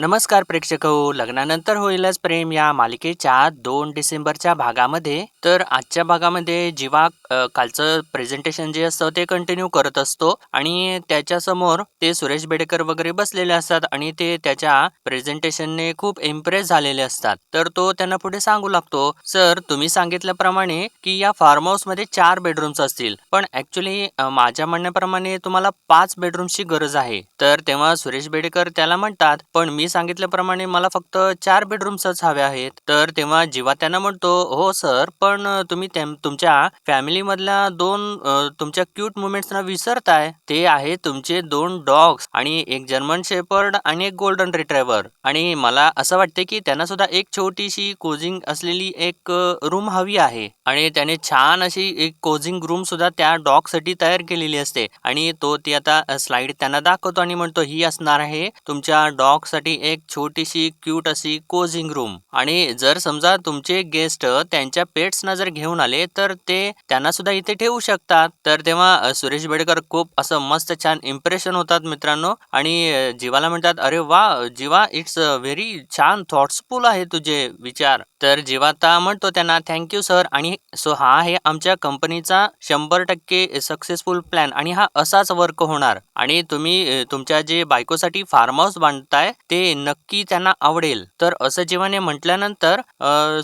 नमस्कार प्रेक्षक हो लग्नानंतर होईलच प्रेम या मालिकेच्या दोन डिसेंबरच्या भागामध्ये. तर आजच्या भागामध्ये जीवा कालचं प्रेझेंटेशन जे असतं ते कंटिन्यू करत असतो आणि त्याच्यासमोर ते सुरेश बेडेकर वगैरे बसलेले असतात आणि ते त्याच्या प्रेझेंटेशनने खूप इम्प्रेस झालेले असतात. तर तो त्यांना पुढे सांगू लागतो सर तुम्ही सांगितल्याप्रमाणे की या फार्म हाऊसमध्ये चार बेडरूम्स असतील पण ऍक्च्युली माझ्या म्हणण्याप्रमाणे तुम्हाला पाच बेडरूमची गरज आहे. तर तेव्हा सुरेश बेडेकर त्याला म्हणतात पण मी सांगितल्याप्रमाणे मला फक्त चार बेडरूम्सच हवे आहेत. तर तेव्हा जीवा त्यांना म्हणतो हो सर पण तुम्ही तुमच्या फॅमिली मधल्या दोन तुमच्या क्यूट मुमेंट्सना विसरताय. ते आहे तुमचे दोन डॉग्स आणि एक जर्मन शेपर्ड आणि एक गोल्डन रिट्रेव्हर. आणि मला असं वाटते की त्यांना सुद्धा एक छोटीशी कोझिंग असलेली एक रूम हवी आहे. आणि त्याने छान अशी एक कोझिंग रूम सुद्धा त्या डॉगसाठी तयार केलेली असते. आणि तो ती आता स्लाइड त्यांना दाखवतो आणि म्हणतो ही असणार आहे तुमच्या डॉगसाठी एक छोटीशी क्यूट अशी कोझिंग रूम आणि जर समजा तुमचे गेस्ट त्यांच्या पेट्सना जर घेऊन आले तर ते त्यांना सुद्धा इथे ठेवू शकतात. तर तेव्हा सुरेश बेडकर खूप असं मस्त छान इम्प्रेशन होतात मित्रांनो. आणि जीवाला म्हणतात अरे वा जीवा इट्स व्हेरी छान थॉट्सफुल आहे तुझे विचार. तर जीवा आता म्हणतो त्यांना थँक्यू सर आणि सो हा आहे आमच्या कंपनीचा शंभर टक्के सक्सेसफुल प्लॅन आणि हा असाच वर्क होणार. आणि तुम्ही तुमच्या जे बायकोसाठी फार्म हाऊस बांधताय ते नक्की त्यांना आवडेल. तर असं जीवाने म्हटल्यानंतर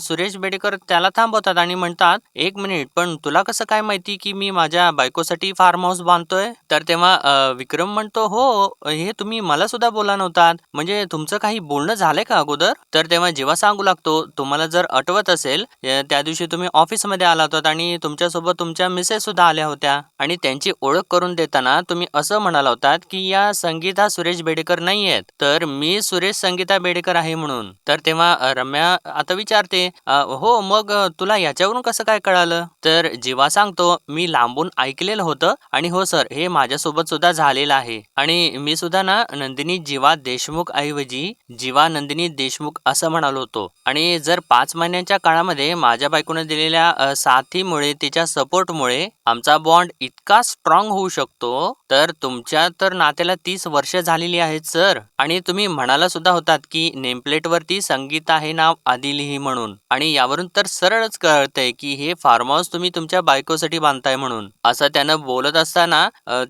सुरेश बेडेकर त्याला थांबवतात आणि म्हणतात एक मिनिट पण तुला कसं काय माहिती की मी माझ्या बायकोसाठी फार्म हाऊस बांधतोय? तर तेव्हा विक्रम म्हणतो हो हे तुम्ही मला सुद्धा बोला नव्हतात. म्हणजे तुमचं काही बोलणं झालंय का अगोदर? तर तेव्हा जेव्हा सांगू लागतो तुम्हाला जर आठवत असेल त्या दिवशी तुम्ही ऑफिसमध्ये आला होतात आणि तुमच्यासोबत तुमच्या मिसेस सुद्धा आल्या होत्या. आणि त्यांची ओळख करून देताना तुम्ही असं म्हणाला होतात की या संगीता सुरेश बेडेकर नाही आहेत तर मी सुरेश संगीता बेडेकर आहे म्हणून. तर तेव्हा रम्या आता विचारते हो मग तुला याच्यावरून कसं काय कळालं? तर जीवा सांगतो मी लांबून ऐकलेलं होतं आणि हो सर हे माझ्यासोबत सुद्धा झालेलं आहे. आणि मी सुद्धा ना नंदिनी जीवा देशमुख ऐवजी जीवा नंदिनी देशमुख असं म्हणालो होतो. आणि जर पाच महिन्यांच्या काळामध्ये माझ्या बायकोने दिलेल्या साथीमुळे तिच्या सपोर्टमुळे आमचा बॉन्ड इतका स्ट्रॉंग होऊ शकतो तर तुमच्या तर नात्याला तीस वर्ष झालेली आहेत सर. आणि तुम्ही म्हणाल सुद्धा होतात की नेमप्लेटवरती संगीत संगीता हे नाव आधी लिही म्हणून. आणि यावरून तर सरळच कळतंय की हे फार्म हाऊस तुम्ही तुमच्या बायकोसाठी बांधताय म्हणून. असं त्यानं बोलत असताना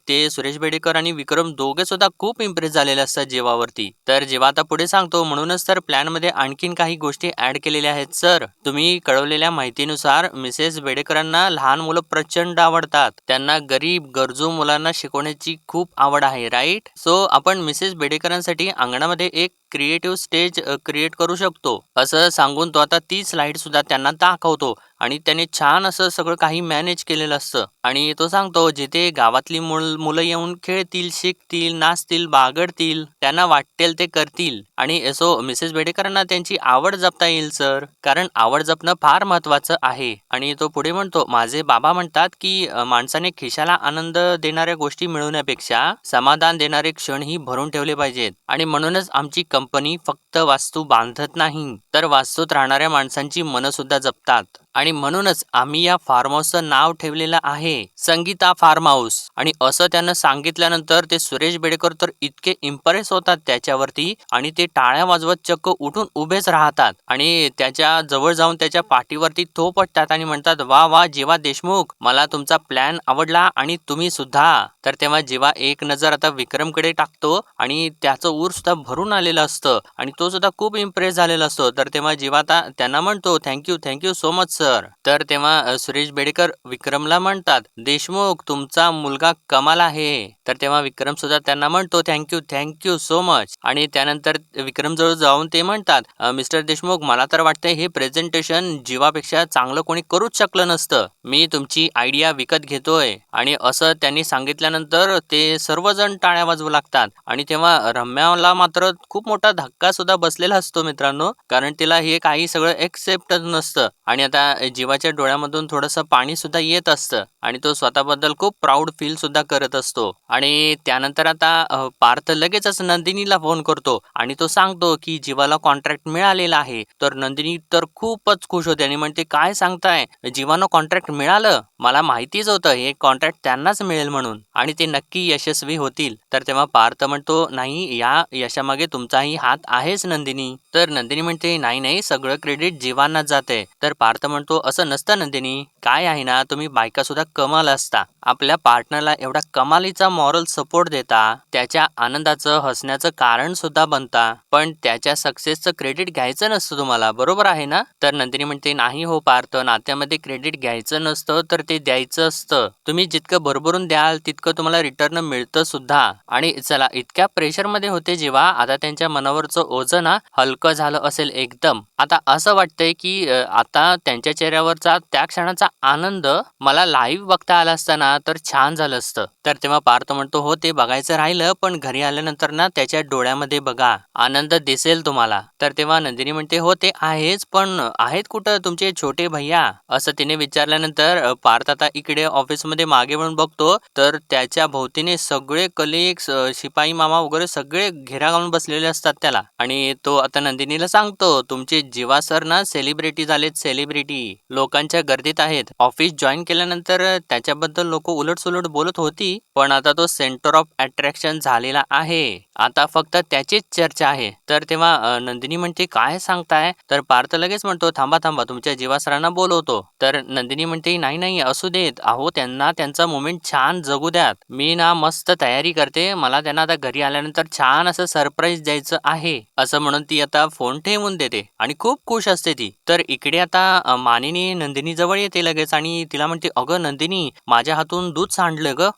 ते सुरेश बेडेकर आणि विक्रम दोघे सुद्धा खूप इम्प्रेस झालेले असतात जीवावरती. तर जेव्हा आता पुढे सांगतो म्हणूनच तर प्लॅनमध्ये आणखीन काही गोष्टी ऍड केलेल्या आहेत सर तुम्ही कळवलेल्या माहितीनुसार मिसेस बेडेकरांना लहान मुलं प्रचंड आवडतात. त्यांना गरीब गरजू मुलांना शिकवण्याची खूप आवड आहे राईट सो आपण मिसेस बेडेकरांसाठी अंगणामध्ये एक क्रिएटिव्ह स्टेज क्रिएट करू शकतो. असं सांगून तो आता ती स्लाइड सुद्धा त्यांना दाखवतो. आणि त्याने छान असं सगळं काही मॅनेज केलेलं असतं. आणि तो सांगतो जिथे गावातली मुल मुलं येऊन खेळतील शिकतील नाचतील बागडतील त्यांना वाटेल ते करतील. आणि असो मिसेस बेडेकरांना त्यांची आवड जपता येईल सर. कारण आवड जपणं फार महत्वाचं आहे. आणि तो पुढे म्हणतो माझे बाबा म्हणतात की माणसाने खिशाला आनंद देणाऱ्या गोष्टी मिळवण्यापेक्षा समाधान देणारे क्षण ही भरून ठेवले पाहिजेत. आणि म्हणूनच आमची कंपनी फक्त वास्तू बांधत नाही तर वास्तूत राहणाऱ्या माणसांची मनंसुद्धा जपतात. आणि म्हणूनच आम्ही या फार्म हाऊसचं नाव ठेवलेलं आहे. संगीता फार्म हाऊस आणि असं त्यानं सांगितल्यानंतर ते सुरेश बेडेकर तर इतके इम्प्रेस होतात त्याच्यावरती आणि ते टाळ्या वाजवत चक्क उठून उभेच राहतात. आणि त्याच्याजवळ जाऊन त्याच्या पाठीवरती थोपटतात आणि म्हणतात वा वा जीवा देशमुख मला तुमचा प्लॅन आवडला आणि तुम्ही सुद्धा. तर तेव्हा जेव्हा एक नजर आता विक्रमकडे टाकतो आणि त्याचं ऊर सुद्धा भरून आलेलं असतं आणि तो सुद्धा खूप इम्प्रेस झालेला असतो. तर तेव्हा जेव्हा आता त्यांना म्हणतो thank you thank you so much sir तर तेव्हा सुरेश बेडेकर विक्रमला म्हणतात देशमुख तुमचा मुलगा कमाल आहे. तर तेव्हा विक्रम सुद्धा त्यांना म्हणतो थँक्यू थँक्यू सो मच. आणि त्यानंतर विक्रम जवळ जाऊन ते म्हणतात मिस्टर देशमुख मला तर वाटतंय हे प्रेझेंटेशन जीवापेक्षा चांगलं कोणी करूच शकलं नसतं. मी तुमची आयडिया विकत घेतोय. आणि असं त्यांनी सांगितल्यानंतर ते सर्वजण टाळ्या वाजवू लागतात. आणि तेव्हा रम्याला मात्र खूप मोठा धक्का सुद्धा बसलेला असतो मित्रांनो कारण तिला हे काही सगळं एक्सेप्टच नसतं. आणि आता आता जीवाच्या डोळ्यामधून थोडंसं पाणी सुद्धा येत असतं आणि तो स्वतःबद्दल खूप प्राऊड फील सुद्धा करत असतो. आणि त्यानंतर आता पार्थ लगेचच नंदिनीला फोन करतो आणि तो सांगतो की जीवाला कॉन्ट्रॅक्ट मिळालेला आहे. तर नंदिनी तर खूपच खुश होते आणि म्हणते काय सांगताय? जीवानं कॉन्ट्रॅक्ट मिळालं? मला माहितीच होतं हे कॉन्ट्रॅक्ट त्यांनाच मिळेल म्हणून. आणि ते नक्की यशस्वी होतील. तर तेव्हा पार्थ म्हणतो नाही या यशामागे तुमचाही हात आहेच नंदिनी. तर नंदिनी म्हणते नाही नाही सगळं क्रेडिट जीवांनाच जाते तर पार्थ म्हणतो असं नसतं नंदिनी. काय आहे ना तुम्ही बायका सुद्धा कमाल असता. आपल्या पार्टनरला एवढा कमालीचा मॉरल सपोर्ट देता. त्याच्या आनंदाचं हसण्याचं कारण सुद्धा बनता. पण त्याच्या सक्सेसचं क्रेडिट घ्यायचं नसतं तुम्हाला. बरोबर आहे ना? तर नंदिनी म्हणते नाही हो पार्थ. नात्यामध्ये क्रेडिट घ्यायचं नसतं तर ते द्यायचं असतं. तुम्ही जितकं भरभरून द्याल तितकं तुम्हाला रिटर्न मिळतं सुद्धा. आणि चला इतक्या प्रेशरमध्ये होते जेव्हा आता त्यांच्या मनावरचं ओझं ना हलकं झालं असेल एकदम. आता असं वाटतंय की आता त्यांच्या चेहऱ्यावरचा त्या क्षणाचा आनंद मला लाईव्ह बघता आला असताना तर छान झालं असतं. तर तेव्हा पार्थ म्हणतो हो ते बघायचं राहिलं पण घरी आल्यानंतर ना त्याच्या डोळ्यामध्ये बघा आनंद दिसेल तुम्हाला. तर तेव्हा नंदिनी म्हणते हो ते आहेच पण आहेत कुठं तुमचे छोटे भैया? असं तिने विचारल्यानंतर पार्थ आता इकडे ऑफिसमध्ये मागे म्हणून बघतो तर त्याच्या भोवतीने सगळे कलिग्स शिपाई मामा वगैरे सगळे घेरा घालून बसलेले असतात त्याला. आणि तो आता नंदिनीला सांगतो तुमचे जीवा सर ना सेलिब्रिटी झालेत सेलिब्रिटी लोकांच्या गर्दीत आहेत. ऑफिस जॉईन केल्यानंतर त्याच्याबद्दल लोक उलट सुलट बोलत होती पण आता तो सेंटर ऑफ अट्रॅक्शन झालेला आहे. आता फक्त त्याचीच चर्चा आहे. तर तेव्हा नंदिनी म्हणते काय सांगताय? तर पार्थ लगेच म्हणतो थांबा थांबा तुमच्या जीवासरांना बोलवतो. तर नंदिनी म्हणते नाही नाही असू देत. अहो त्यांना त्यांचा मोमेंट छान जगू द्यात. मी ना मस्त तयारी करते. मला त्यांना आता घरी आल्यानंतर छान असं सरप्राईज द्यायचं आहे. असं म्हणून ती आता फोन ठेवून देते आणि खूप खुश असते ती. तर इकडे आता मानिनी नंदिनी जवळ येते लगेच आणि तिला म्हणते अगं नंदिनी माझ्या हातून दूध सांडलं ग.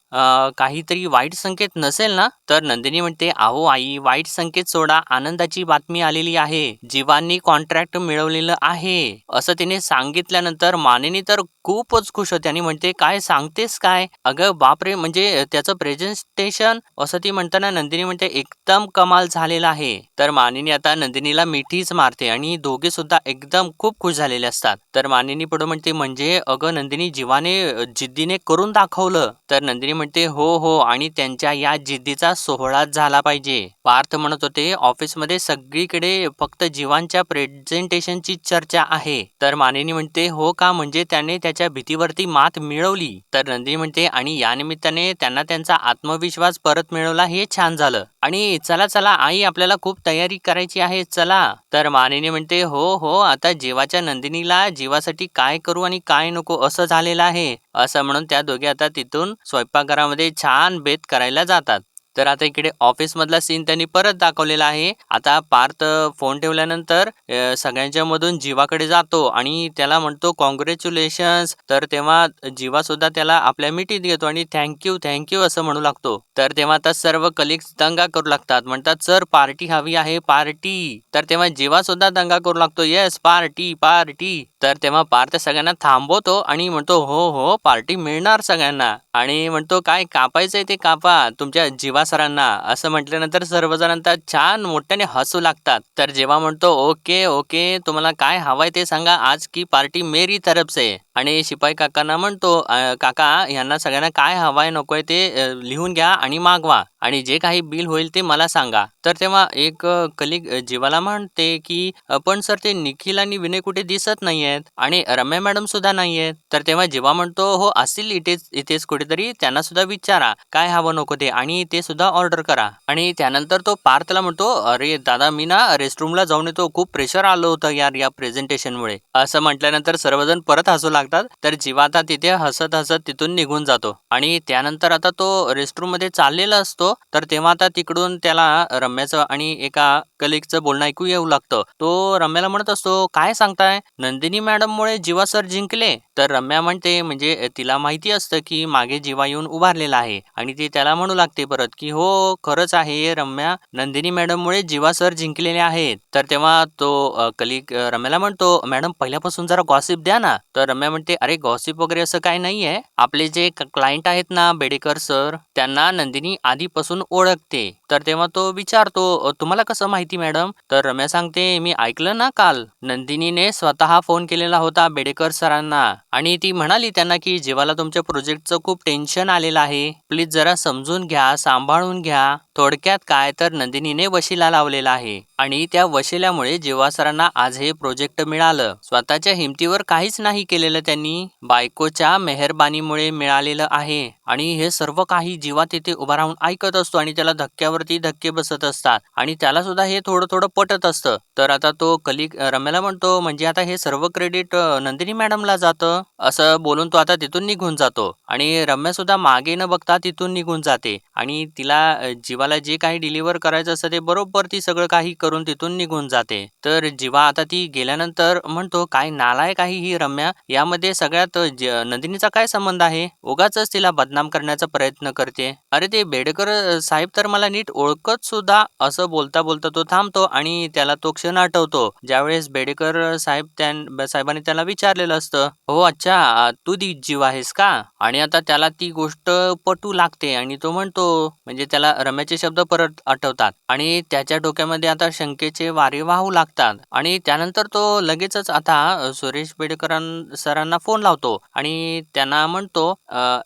काहीतरी वाईट संकेत नसेल ना? तर नंदिनी म्हणते अहो आई वाईट संकेत सोडा. आनंदाची बातमी आलेली आहे. जीवांनी कॉन्ट्रॅक्ट मिळवलेलं आहे. असं तिने सांगितल्यानंतर मानिनी तर खूपच खुश होते आणि म्हणते काय सांगतेस काय? अगं बापरे म्हणजे त्याचं प्रेझेंटेशन असं ती म्हणताना नंदिनी म्हणते एकदम कमाल झालेला आहे. तर मानिनी आता नंदिनीला मिठीच मारते आणि दोघे सुद्धा एकदम खूप खुश झालेले असतात. तर मानिनी पुढे म्हणते म्हणजे अगं नंदिनी जीवाने जिद्दीने करून दाखवलं. तर नंदिनी म्हणते हो हो आणि त्यांच्या या जिद्दीचा सोहळाच झाला पाहिजे. पार्थ म्हणत होते ऑफिसमध्ये सगळीकडे फक्त जीवांच्या प्रेझेंटेशनची चर्चा आहे. तर मानिनी म्हणते हो का? म्हणजे त्याने त्याच्या भीतीवरती मात मिळवली. तर नंदिनी म्हणते आणि या निमित्ताने त्यांना त्यांचा आत्मविश्वास परत मिळवला हे छान झालं. आणि चला चला आई आपल्याला खूप तयारी करायची आहे चला. तर मानिनी म्हणते हो हो आता जीवाच्या नंदिनीला जीवासाठी काय करू आणि काय नको असं झालेलं आहे. असं म्हणून त्या दोघे आता तिथून स्वयंपाकघरामध्ये छान बेत करायला जातात. तर आता इकडे ऑफिस मधला सीन त्यांनी परत दाखवलेला आहे. आता पार्थ फोन ठेवल्यानंतर सगळ्यांच्या मधून जीवाकडे जातो आणि त्याला म्हणतो कॉंग्रॅच्युलेशन तर तेव्हा जीवा सुद्धा त्याला आपल्या मिठीत घेतो आणि थँक्यू थँक्यू असं म्हणू लागतो. तर तेव्हा आता सर्व कलिग्स दंगा करू लागतात. म्हणतात सर पार्टी हवी आहे पार्टी तर तेव्हा जीवा सुद्धा दंगा करू लागतो. येस पार्टी पार्टी तर तेव्हा पार्थ सगळ्यांना थांबवतो आणि म्हणतो हो हो पार्टी मिळणार सगळ्यांना. आणि म्हणतो काय कापायचंय ते कापा. तुमच्या जीवा सरांना. असं म्हटल्यानंतर सर्वजण आता छान मोठ्याने हसू लागतात. तर जेव्हा म्हणतो ओके ओके तुम्हाला काय हवंय ते सांगा. आज की पार्टी मेरी तरफ से आणि शिपाई काकांना म्हणतो काका यांना सगळ्यांना काय हवाय नकोय ते लिहून घ्या आणि मागवा आणि जे काही बिल होईल ते मला सांगा. तर तेव्हा एक कलिग जीवाला म्हणते की पण सर ते निखिल आणि विनय कुठे दिसत नाहीयेत आणि रम्या मॅडम सुद्धा नाहीयेत. तर तेव्हा जेव्हा म्हणतो हो असतील इथेच इथेच कुठेतरी त्यांना सुद्धा विचारा काय हवं नको ते आणि ते सुद्धा ऑर्डर करा. आणि त्यानंतर तो पार्थला म्हणतो अरे दादा मी ना रेस्टरूमला जाऊन येतो खूप प्रेशर आलं होतं यार या प्रेझेंटेशनमुळे. असं म्हटल्यानंतर सर्वजण परत हसू लागतात तर जीवा तिथे हसत हसत तिथून निघून जातो. आणि त्यानंतर आता तो रेस्टरूममध्ये चाललेला असतो तर तेव्हा आता तिकडून त्याला रम्याचं आणि एका कलिकचं बोलणं ऐकू येऊ लागतं. तो रम्याला म्हणत असतो काय सांगताय? नंदिनी मॅडम मुळे जीवा सर जिंकले. तर रम्या म्हणते म्हणजे तिला माहिती असतं की मागे जीवा येऊन उभारलेला आहे. आणि ती त्याला म्हणू लागते परत की हो खरंच आहे रम्या नंदिनी मॅडम मुळे जीवा सर जिंकलेले आहेत. तर तेव्हा तो कलिक रम्याला म्हणतो मॅडम पहिल्यापासून जरा गॉसिप द्या ना. तर रम्या काय म्हणते अरे गॉसिप वगैरे असं काही आहे आपले जे क्लायंट आहेत ना बेडेकर सर त्यांना नंदिनी आधीपासून ओळखते. तर तेव्हा तो विचारतो तुम्हाला कसं माहिती मॅडम? तर रम्या सांगते मी ऐकलं ना काल नंदिनीने स्वतः फोन केलेला होता बेडेकर सरांना. आणि ती म्हणाली त्यांना की जीवाला तुमच्या प्रोजेक्टचं खूप टेन्शन आलेलं आहे. प्लीज जरा समजून घ्या सांभाळून घ्या. थोडक्यात काय तर नंदिनीने वशिला लावलेला आहे. आणि त्या वशिल्यामुळे जीवासरांना आज हे प्रोजेक्ट मिळालं. स्वतःच्या हिमतीवर काहीच नाही केलेलं त्यांनी. बायकोच्या मेहरबानीमुळे मिळालेलं आहे. आणि हे सर्व काही जीवा तिथे उभा राहून ऐकत असतो आणि त्याला धक्क्यावरती धक्के बसत असतात. आणि त्याला सुद्धा हे थोडं थोडं पटत असतं. तर आता तो कलिक रम्याला म्हणतो म्हणजे आता हे सर्व क्रेडिट नंदिनी मॅडमला जातं? असं बोलून तो आता तिथून निघून जातो. आणि रम्या सुद्धा मागे न बघता तिथून निघून जाते. आणि तिला जीवाला जे काही डिलिव्हर करायचं असतं ते बरोबर ती सगळं काही करून तिथून निघून जाते. तर जीवा आता ती गेल्यानंतर म्हणतो काय नालाय काही ही रम्या? यामध्ये सगळ्यात ज- नंदिनीचा काय संबंध आहे? उगाच तिला बदनाम करण्याचा प्रयत्न करते. अरे ते बेडेकर साहेब तर मला नीट ओळखत सुद्धा. असं बोलता बोलता तो थांबतो आणि त्याला तो क्षण आठवतो. ज्यावेळेस बेडेकर साहेब त्या साहेबांनी त्याला विचारलेलं असतं हो अच्छा तू दी जीव आहेस का? आणि आता त्याला ती गोष्ट पटू लागते आणि तो म्हणतो म्हणजे त्याला रम्याचे शब्द परत आठवतात. आणि त्याच्या डोक्यामध्ये आता शंकेचे वारे वाहू लागतात. आणि त्यानंतर तो लगेचच आता सुरेश बेडेकरां सरांना फोन लावतो आणि त्यांना म्हणतो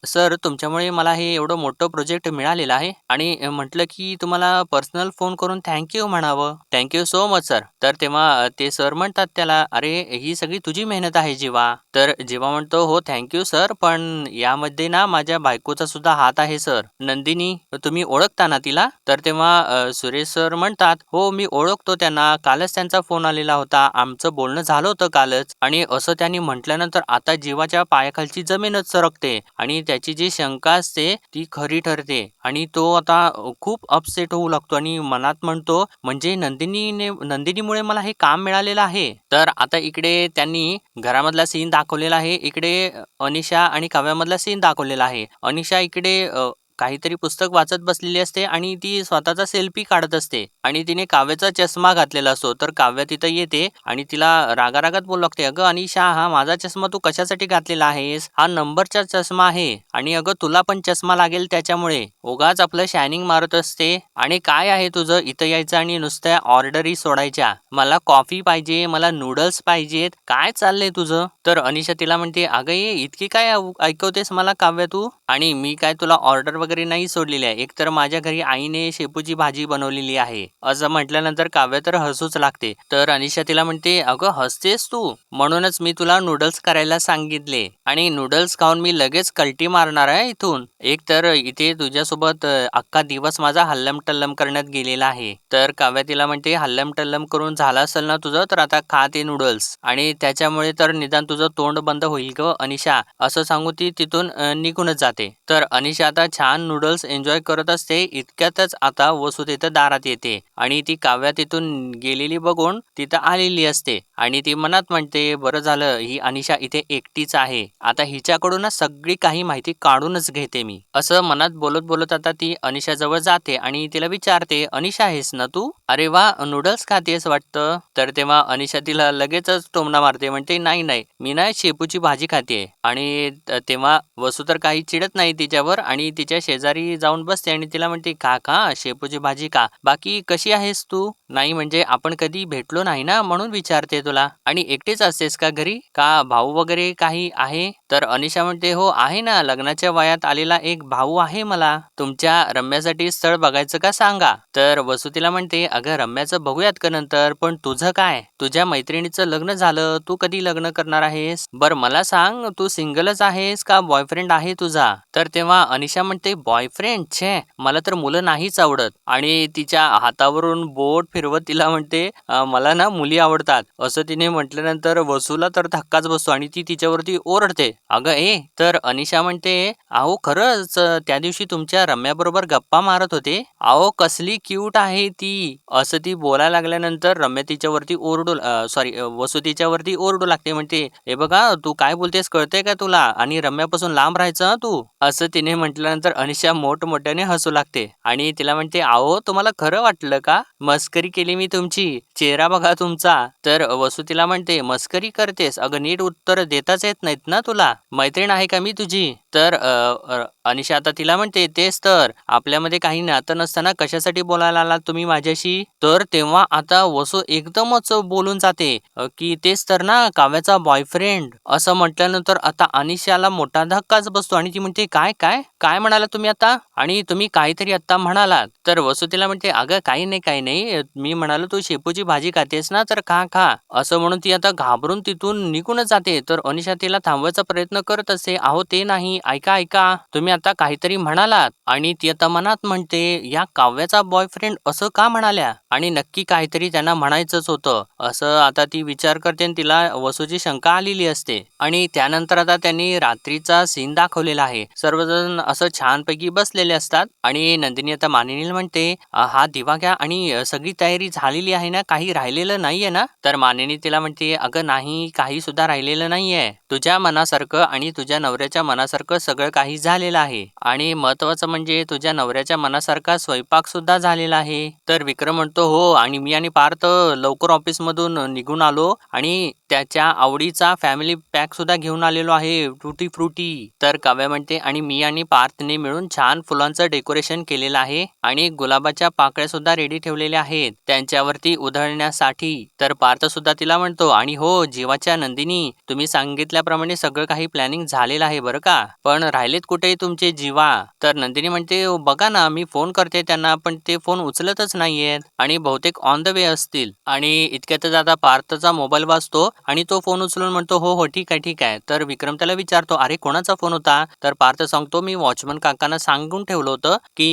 सर तुमच्या तुमच्यामुळे मला हे एवढं मोठं प्रोजेक्ट मिळालेलं आहे. आणि म्हटलं की तुम्हाला पर्सनल फोन करून थँक्यू म्हणावं. Thank you so much sir तर तेव्हा ते सर म्हणतात त्याला अरे ही सगळी तुझी मेहनत आहे जीवा. तर जेव्हा म्हणतो हो थँक्यू सर पण यामध्ये ना माझ्या बायकोचा सुद्धा हात आहे सर नंदिनी तुम्ही ओळखता ना तिला? तर तेव्हा सुरेश सर म्हणतात हो मी ओळखतो त्यांना. कालच त्यांचा फोन आलेला होता. आमचं बोलणं झालं होतं कालच. आणि असं त्यांनी म्हटल्यानंतर आता जीवाच्या पायाखालची जमीनच सरकते. आणि त्याची जी शंका असते ती खरी ठरते. आणि तो आता खूप अपसेट होऊ लागतो आणि मनात म्हणतो म्हणजे नंदिनीने नंदिनीमुळे मला हे काम मिळालेलं आहे. तर आता इकडे त्यांनी घरामधला सीन दाखवलेला आहे. इकडे अनिशा आणि काव्यामधला सीन दाखवलेला आहे. अनिशा इकडे काहीतरी पुस्तक वाचत बसलेली असते आणि ती स्वतःचा सेल्फी काढत असते. आणि तिने काव्याचा चष्मा घातलेला असतो. तर काव्य तिथं येते आणि तिला रागारागात बोलू लागते अगं अनिशा हा माझा चष्मा तू कशासाठी घातलेला आहेस? हा नंबरचा चष्मा आहे आणि अगं तुला पण चष्मा लागेल त्याच्यामुळे. उगाच आपलं शायनिंग मारत असते. आणि काय आहे तुझं इथं यायचं आणि नुसत्या ऑर्डरी सोडायच्या? मला कॉफी पाहिजे मला नूडल्स पाहिजेत. काय चाललंय तुझं? तर अनिशा तिला म्हणते अगं ये इतकी काय ऐकवतेस मला काव्य तू? आणि मी काय तुला ऑर्डर वगैरे नाही सोडलेली आहे. एकतर माझ्या घरी आईने शेपूची भाजी बनवलेली आहे. असं म्हटल्यानंतर काव्य तर हसूच लागते. तर अनिशा तिला म्हणते अगं हसतेस तू? म्हणूनच मी तुला नूडल्स करायला सांगितले. आणि नूडल्स खाऊन मी लगेच कल्टी मारणार आहे इथून. एक तर इथे तुझ्यासोबत अख्खा दिवस माझा हल्लम टल्लम करण्यात गेलेला आहे. तर काव्या तिला म्हणते हल्लम टल्लम करून झाला असेल ना तुझं तर आता खा ते नूडल्स आणि त्याच्यामुळे तर निदान तुझं तोंड बंद होईल ग अनिशा. असं सांगू ती तिथून निघूनच जाते. तर अनिशा आता छान नूडल्स एन्जॉय करत असते इतक्यातच आता वसू तिथं दारात येते. आणि ती काव्या तिथून गेलेली बघून तिथं आलेली असते. आणि ती मनात म्हणते बरं झालं ही अनिशा इथे एकटीच आहे. आता हिच्याकडूनच सगळी काही माहिती काढूनच घेते मी. असं मनात बोलत बोलत आता ती अनिशा जवळ जाते आणि तिला विचारते अनिशा आहेस ना तू? अरे वा नूडल्स खातेस वाटतं. तर तेव्हा अनिशा तिला लगेचच टोमणा मारते म्हणते नाही नाही मी ना शेपूची भाजी खाते. आणि तेव्हा वसू तर काही चिडत नाही तिच्यावर आणि तिच्या शेजारी जाऊन बसते आणि तिला म्हणते का का शेपूची भाजी का बाकी कशी आहेस तू? नाही म्हणजे आपण कधी भेटलो नाही ना म्हणून विचारते तुला. आणि एकटीच असतेस का घरी? का भाऊ वगैरे काही आहे? तर अनिशा म्हणते हो आहे ना. लग्नाच्या वयात आलेला एक भाऊ आहे मला. तुमच्या रम्यासाठी स्थळ बघायचं का सांगा? तर वसुतीला म्हणते अगं रम्याचं बघूयात का नंतर? पण तुझं काय? तुझ्या मैत्रिणीचं लग्न झालं. तू कधी लग्न करणार आहेस? बर मला सांग. तू सिंगलच आहेस का बॉयफ्रेंड आहे तुझा? तर तेव्हा अनिशा म्हणते बॉयफ्रेंड छे मला तर मुलं नाहीच आवडत. आणि तिच्या हातावरून बोट फिरवत तिला म्हणते मला ना मुली आवडतात. असं तिने म्हटल्यानंतर वसूला तर धक्काच बसतो आणि ती तिच्यावरती ओरडते. अगं ए तर अनिशा म्हणते अहो खरंच त्या दिवशी तुमच्या रम्याबरोबर गप्पा मारत होते? अहो कसली क्यूट आहे ती. असं ती बोलायला लागल्यानंतर रम्या तिच्यावरती ओरडू सॉरी वसू तिच्यावरती ओरडू लागते म्हणते हे बघा तू काय बोलतेस कळतंय का तुला? आणि रम्यापासून लांब राहायचं हं तू? असं तिने म्हटल्यानंतर अनिशा मोठमोठ्याने हसू लागते. आणि तिला म्हणते अहो तुम्हाला खरं वाटलं का? मस्करी केली मी तुमची. चेहरा बघा तुमचा. तर वसू तिला म्हणते मस्करी करतेस अगं नीट उत्तर देताच येत नाहीत ना तुला? मैत्रीण आहे का मी तुझी? तर अनिशा आता तिला म्हणते तेच तर. आपल्यामध्ये काही नातं नसताना कशासाठी बोलायला आलात तुम्ही माझ्याशी? तर तेव्हा आता वसू एकदमच बोलून जाते की तेच तर ना काव्याचा बॉयफ्रेंड असं म्हटल्यानंतर आता अनिशाला मोठा धक्काच बसतो आणि ती म्हणते काय काय? काय म्हणाला तुम्ही आता? आणि तुम्ही काहीतरी आता म्हणालात. तर वसू तिला म्हणते अगं काही नाही काही नाही. मी म्हणालो तू शेपूची भाजी खातेस ना तर खा खा. असं म्हणून ती आता घाबरून तिथून निघूनच जाते. तर अनिशा तिला थांबवायचा प्रयत्न करत असते अहो ते नाही. ऐका ऐका. तुम्ही आता काहीतरी म्हणालात. आणि ती आता मनात म्हणते या काव्याचा बॉयफ्रेंड असं का म्हणाल्या? आणि नक्की काहीतरी त्यांना म्हणायचंच होतं. असं आता ती विचार करते आणि तिला वसूची शंका आलेली असते. आणि त्यानंतर आता त्यांनी रात्रीचा सीन दाखवलेला आहे. सर्वजण असं छानपैकी बसलेले असतात. आणि नंदिनी आता मानिनील म्हणते हा दिवा घ्या आणि सगळी तयारी झालेली आहे ना काही राहिलेलं नाहीये ना? तर मानिनी तिला म्हणते अगं नाही काही सुद्धा राहिलेलं नाहीये. तुझ्या मनासारखं आणि तुझ्या नवऱ्याच्या मनासारखं सगळं काही झालेलं आहे. आणि महत्वाचं म्हणजे तुझ्या नवऱ्याच्या मनासारखा स्वयंपाक सुद्धा झालेला आहे. तर विक्रम म्हणतो हो आणि मी आणि पार्थ लवकर ऑफिस मधून निघून आलो आणि त्याच्या आवडीचा फॅमिली पॅक सुद्धा घेऊन आलेलो आहे टुटी फ्रुटी. तर काव्या म्हणते आणि मी आणि पार्थने मिळून छान फुलांचं डेकोरेशन केलेलं आहे आणि गुलाबाच्या पाकळ्या सुद्धा रेडी ठेवलेल्या आहेत त्यांच्यावरती उधळण्यासाठी. तर पार्थ सुद्धा तिला म्हणतो आणि हो जीवाच्या नंदिनी तुम्ही सांगितल्या सांगितल्याप्रमाणे सगळं काही प्लॅनिंग झालेलं आहे बरं का? पण राहिलेत कुठे तुमचे जीवा? तर नंदिनी म्हणते बघा ना मी फोन करते त्यांना पण ते फोन उचलतच नाहीयेत. आणि बहुतेक ऑन द वे असतील. आणि इतक्यातच आता पार्थचा मोबाईल वाजतो आणि तो फोन उचलून म्हणतो हो हो ठीक आहे ठीक आहे. तर विक्रम त्याला विचारतो अरे कोणाचा फोन होता? तर पार्थ सांगतो मी वॉचमन काकांना सांगून ठेवलं होतं की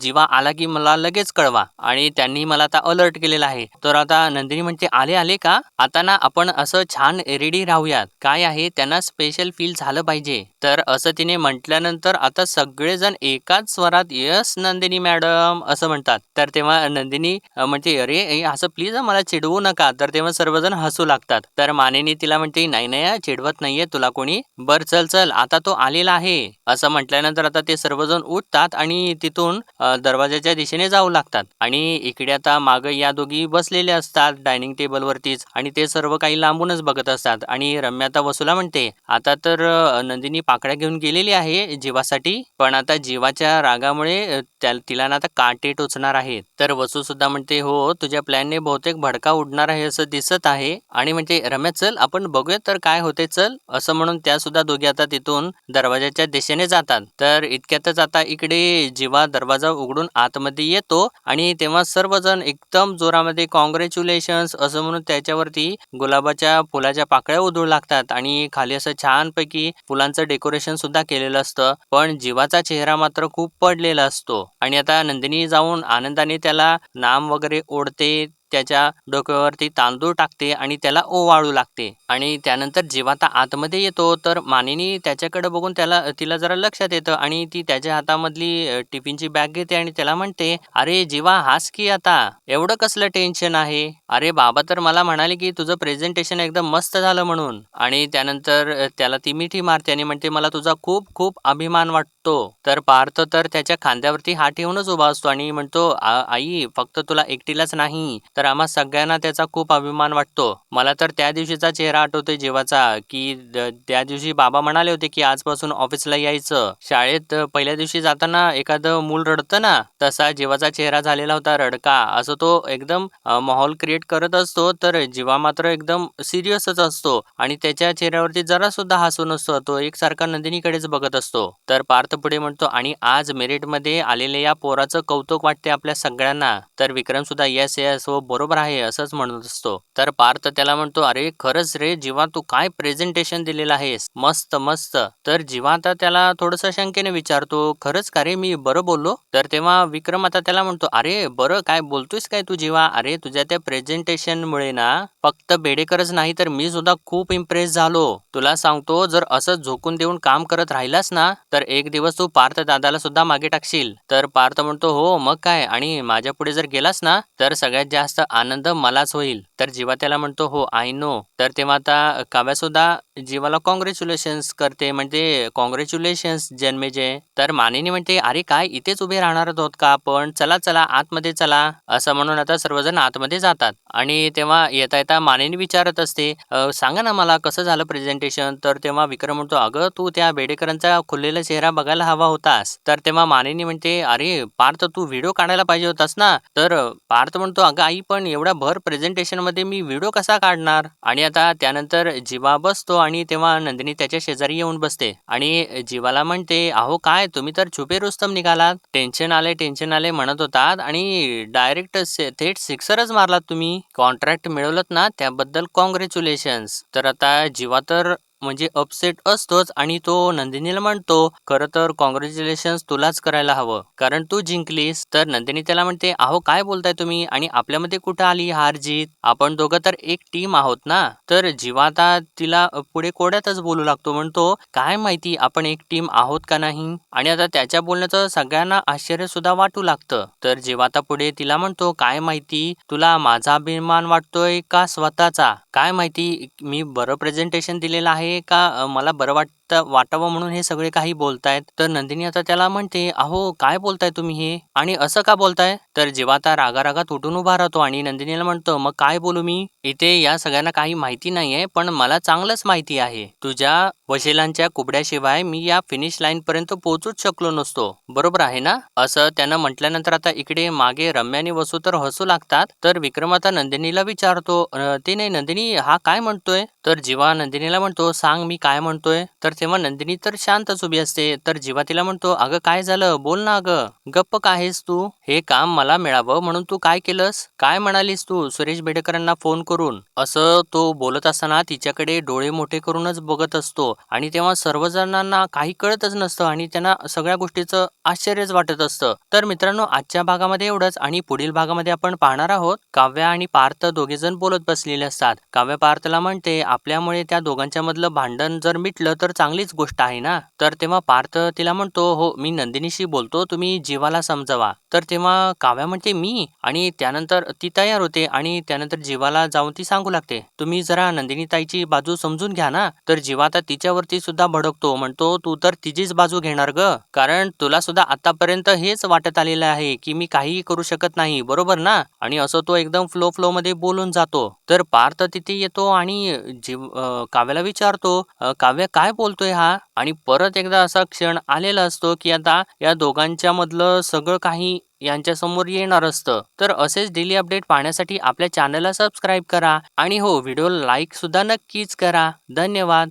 जीवा आला की मला लगेच कळवा. आणि त्यांनी मला आता अलर्ट केलेला आहे. तर आता नंदिनी म्हणते आले आले का? आता ना आपण असं छान रेडी राहूयात. काय आहे त्यांना स्पेशल फील झालं पाहिजे. तर असं तिने म्हटल्यानंतर आता सगळेजण एकाच स्वरात यस नंदिनी मॅडम असं म्हणतात. तर तेव्हा नंदिनी म्हणते अरे असं प्लीज मला चिडवू नका. तर तेव्हा सर्वजण हसू लागतात. तर मानेनी तिला म्हणते नाही नाही चिडवत नाहीये तुला कोणी. बर चल चल आता तो आलेला आहे. असं म्हटल्यानंतर आता ते सर्वजण उठतात आणि तिथून दरवाजाच्या दिशेने जाऊ लागतात. आणि इकडे आता माग या दोघी बसलेले असतात डायनिंग टेबल वरतीच आणि ते सर्व काही लांबूनच बघत असतात. आणि रम्या आता म्हणते आता तर नंदिनी पाकड्या घेऊन गेलेली आहे जीवासाठी. पण आता जीवाच्या रागामुळे त्या तिला ना आता काटे टोचणार आहेत. तर वसू सुद्धा म्हणते हो तुझ्या प्लॅनने बहुतेक भडका उडणार आहे असं दिसत आहे. आणि म्हणजे रम्या चल आपण बघूया तर काय होते चल. असं म्हणून त्या सुद्धा दोघी आता तिथून दरवाजाच्या दिशेने जातात. तर इतक्यातच आता इकडे जीवा दरवाजा उघडून आतमध्ये येतो आणि तेव्हा सर्वजण एकदम जोरामध्ये कॉंग्रॅच्युलेशन असं म्हणून त्याच्यावरती गुलाबाच्या फुलाच्या पाकळ्या उधळू लागतात आणि खाली असं छानपैकी फुलांचं डेकोरेशन सुद्धा केलेलं असतं. पण जीवाचा चेहरा मात्र खूप पडलेला असतो. आणि आता नंदिनी जाऊन आनंदाने त्या त्याला नाम वगैरे ओढते त्याच्या डोक्यावरती तांदूळ टाकते आणि त्याला ओवाळू लागते. आणि त्यानंतर जेव्हा आता आतमध्ये येतो तर मानेनी त्याच्याकडे बघून त्याला तिला जरा लक्षात येतं आणि ती त्याच्या हातामधली टिफिनची बॅग घेते आणि त्याला म्हणते अरे जीवा हास की आता? एवढं कसलं टेन्शन आहे? अरे बाबा तर मला म्हणाले की तुझं प्रेझेंटेशन एकदम मस्त झालं म्हणून. आणि त्यानंतर त्याला ती मिठी मारते आणि म्हणते मला तुझा खूप खूप अभिमान वाटतो. तर पार्थ तर त्याच्या खांद्यावरती हात ठेवूनच उभा असतो आणि म्हणतो आई फक्त तुला एकटीलाच नाही तर तर आम्हा सगळ्यांना त्याचा खूप अभिमान वाटतो. मला तर त्या दिवशीचा चेहरा आठवतोय जीवाचा की द- त्या दिवशी बाबा म्हणाले होते की आजपासून ऑफिसला यायचं. शाळेत पहिल्या दिवशी जाताना एखादं मूल रडतं ना तसा जीवाचा चेहरा झालेला होता रडका. असं तो एकदम माहोल क्रिएट करत असतो तर जीवा मात्र एकदम सिरियसच असतो. आणि त्याच्या चेहऱ्यावरती जरा सुद्धा हसू नसतो तो एकसारखा नंदिनीकडेच बघत असतो. तर पार्थ पुढे म्हणतो आणि आज मेरिटमध्ये आलेल्या या पोराचं कौतुक वाटते आपल्या सगळ्यांना. तर विक्रम सुद्धा येस येस हो बरोबर आहे असंच म्हणत असतो. तर पार्थ त्याला म्हणतो अरे खरंच रे जीवा तू काय प्रेझेंटेशन दिलेलं आहेस? मस्त मस्त. तर जीवा आता त्याला थोडस शंकेने विचारतो खरंच का रे मी बरं बोललो? तर तेव्हा विक्रम आता त्याला म्हणतो अरे बरं काय बोलतोयस काय तू जीवा? अरे तुझ्या त्या प्रेझेंटेशन मुळे ना फक्त बेडेकरच नाही तर मी सुद्धा खूप इम्प्रेस झालो. तुला सांगतो जर असं झोकून देऊन काम करत राहिलास ना तर एक दिवस तू पार्थ दादाला सुद्धा मागे टाकशील. तर पार्थ म्हणतो हो मग काय? आणि माझ्या पुढे जर गेलास ना तर सगळ्यात जास्त आनंद मलाच होईल. तर जीवा त्याला म्हणतो हो आय नो तर तेव्हा आता काव्या सुद्धा जीवाला कॉंग्रॅच्युलेशन्स करते. म्हणजे कॉंग्रॅच्युलेशन्स जन्मेजे तर मानेने म्हणते अरे काय इथेच उभे राहणार आहोत का आपण? चला चला आतमध्ये चला. असं म्हणून आता सर्वजण आतमध्ये जातात. आणि तेव्हा येता येता मानेने विचारत असते सांगा ना मला कसं झालं प्रेझेंटेशन तर तेव्हा विक्रम म्हणतो अगं तू त्या बेडेकरांचा खुललेला चेहरा बघायला हवा होतास. तर तेव्हा मानेने म्हणते अरे पार्थ तू व्हिडिओ काढायला पाहिजे होतास ना? तर पार्थ म्हणतो अगं आई पण एवढा भर प्रेझेंटेशन मध्ये मी व्हिडिओ कसा काढणार? आणि आता त्यानंतर जीवा बसतो आणि तेव्हा नंदिनी त्याच्या शेजारी येऊन बसते. आणि जीवाला म्हणते अहो काय? तुम्ही तर छुपे रुस्तम निघालात. टेन्शन आले टेन्शन आले म्हणत होतात. आणि डायरेक्ट थेट सिक्सरच मारलात तुम्ही. कॉन्ट्रॅक्ट मिळवलत ना त्याबद्दल कॉंग्रॅच्युलेशन्स तर आता जीवा तर म्हणजे अपसेट असतोच आणि तो नंदिनीला म्हणतो खरं तर कॉंग्रॅच्युलेशन तुलाच करायला हवं. कारण तू जिंकलीस तर नंदिनी त्याला म्हणते अहो काय बोलताय तुम्ही? आणि आपल्यामध्ये कुठं आली हार जीत आपण दोघं तर एक टीम आहोत ना? तर जीवाता तिला पुढे कोड्यातच बोलू लागतो. म्हणतो काय माहिती आपण एक टीम आहोत का नाही? आणि आता त्याच्या बोलण्याचं सगळ्यांना आश्चर्य सुद्धा वाटू लागतं. तर जीवाता पुढे तिला म्हणतो काय माहिती? तुला माझा अभिमान वाटतोय का स्वतःचा? काय माहिती मी बरं प्रेझेंटेशन दिलेलं आहे का मला बरं वाट वाटतं वाटावं म्हणून हे सगळे काही बोलतायत. तर नंदिनी आता त्याला म्हणते अहो काय बोलताय तुम्ही हे? आणि असं का बोलताय? तर जेव्हा आता रागा उठून उभा राहतो आणि नंदिनीला म्हणतो मग काय बोलू मी? इथे या सगळ्यांना काही माहिती नाहीये पण मला चांगलंच माहिती आहे. तुझ्या वशिलांच्या कुबड्याशिवाय मी या फिनिश लाईन पर्यंत पोहोचूच शकलो नसतो. बरोबर आहे ना? असं त्यानं म्हटल्यानंतर आता इकडे मागे रम्या आणि वसू तर हसू लागतात. तर विक्रम आता नंदिनीला विचारतो ते नाही नंदिनी हा काय म्हणतोय? तर जीवा नंदिनीला म्हणतो सांग मी काय म्हणतोय. तर तेव्हा नंदिनी तर शांतच उभी असते. तर जीवा तिला म्हणतो अगं काय झालं? बोल ना अगं गप्प का आहेस तू? हे काम मला मिळावं म्हणून तू काय केलंस? काय म्हणालीस तू? सुरेश बेडेकरांना फोन करून. असं तो बोलत असताना तिच्याकडे डोळे मोठे करूनच बघत असतो. आणि तेव्हा सर्वजणांना काही कळतच नसतं आणि त्यांना सगळ्या गोष्टीचं आश्चर्यच वाटत असतं. तर मित्रांनो आजच्या भागामध्ये एवढंच आणि पुढील भागामध्ये आपण पाहणार आहोत. काव्या आणि पार्थ दोघे जण बोलत बसलेले असतात. काव्या पार्थला म्हणते आपल्यामुळे त्या दोघांच्या मधलं भांडण जर मिटलं तर चांगलं चांगलीच गोष्ट आहे ना? तर तेव्हा पार्थ तिला म्हणतो हो मी नंदिनीशी बोलतो तुम्ही जीवाला समजवा. तर तेव्हा काव्या म्हणते मी? आणि त्यानंतर ती तयार होते आणि त्यानंतर जीवाला जाऊन ती सांगू लागते. तुम्ही जरा नंदिनी ताईची बाजू समजून घ्या ना? तर जीवा आता तिच्यावरती सुद्धा भडकतो. म्हणतो तू तर तिचीच बाजू घेणार ग. कारण तुला सुद्धा आतापर्यंत हेच वाटत आलेलं आहे की मी काहीही करू शकत नाही. बरोबर ना? आणि असं तो एकदम फ्लो फ्लो मध्ये बोलून जातो. तर पार्थ तिथे येतो आणि जीव काव्याला विचारतो काव्य काय बोलतोय हा. आणि परत एकदा असा क्षण आलेला असतो की आता या दोघांच्या मधलं सगळं काही यांच्या समोर येणार असतं. तर असेच डेली अपडेट पाहण्यासाठी आपल्या चॅनलला सबस्क्राईब करा. आणि हो व्हिडिओ लाईक सुद्धा नक्कीच करा. धन्यवाद.